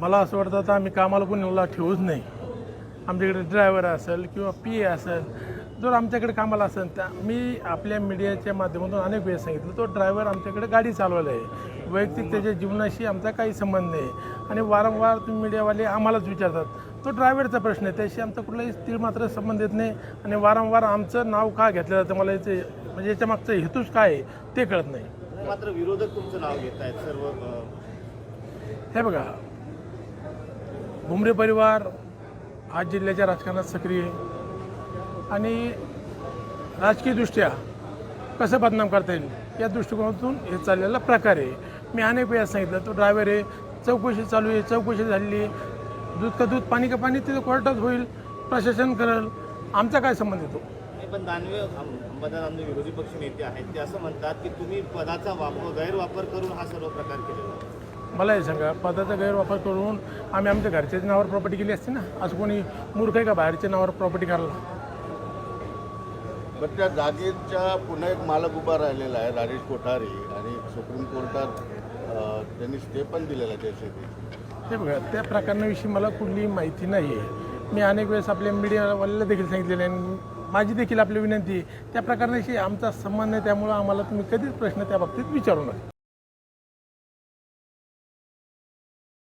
मला असं वाटतं आता आम्ही कामाला कोणाला ठेवूच नाही. आमच्याकडे ड्रायव्हर असेल किंवा पी ए असेल जर आमच्याकडे कामाला असेल त्या मी आपल्या मीडियाच्या माध्यमातून अनेक वेळेस सांगितलं तो ड्रायव्हर आमच्याकडे गाडी चालवायला आहे. वैयक्तिक त्याच्या जीवनाशी आमचा काही संबंध नाही. आणि वारंवार तुम्ही मीडियावाले आम्हालाच विचारतात. तो ड्रायव्हरचा प्रश्न आहे त्याशी आमचा कुठलाही स्थिर मात्र संबंध येत नाही. आणि वारंवार आमचं नाव का घेतलं जातं मला याचे म्हणजे याच्या मागचं हेतूच काय आहे ते कळत नाही. मात्र विरोधक तुमचं नाव घेत आहेत सर्व हे बघा भुमरे परिवार आज जिल्ह्याच्या राजकारणात सक्रिय आहे. आणि राजकीयदृष्ट्या कसं बदनाम करता येईल? या दृष्टिकोनातून हे चाललेला प्रकार आहे. मी अनेक वेळा सांगितलं तो ड्रायव्हर आहे चौकशी चालू आहे चौकशी झालेली आहे. दूध का दूध पाणी का पाणी तिथं कोर्टात होईल प्रशासन करेल. आमचा काय संबंध येतो पण दानवे अंबादास आमचे विरोधी पक्ष नेते आहेत. ते असं म्हणतात की तुम्ही पदाचा वापर गैरवापर करून हा सर्व प्रकार केलेला मला हे सांगा पदाचा गैरवापर करून आम्ही आमच्या घरच्याच नावावर प्रॉपर्टी केली असते ना? असं कोणी मूर्ख आहे का बाहेरच्या नावावर प्रॉपर्टी करायला? पण त्या जागेच्या पुन्हा एक मालक उभा राहिलेला आहे राजेश कोठारी आणि सुप्रीम कोर्टात अ, त्यांनी स्टे पण दिलेला आहे त्यासाठी हे बघा त्या प्रकरणाविषयी मला कुठलीही माहिती नाही आहे मी अनेक वेळेस आपल्या मीडियावाल्याला देखील सांगितलेलं आहे आणि माझी देखील आपली विनंती आहे. त्या प्रकरणाशी आमचा संबंध नाही त्यामुळं आम्हाला तुम्ही कधीच प्रश्न त्या बाबतीत विचारू नका.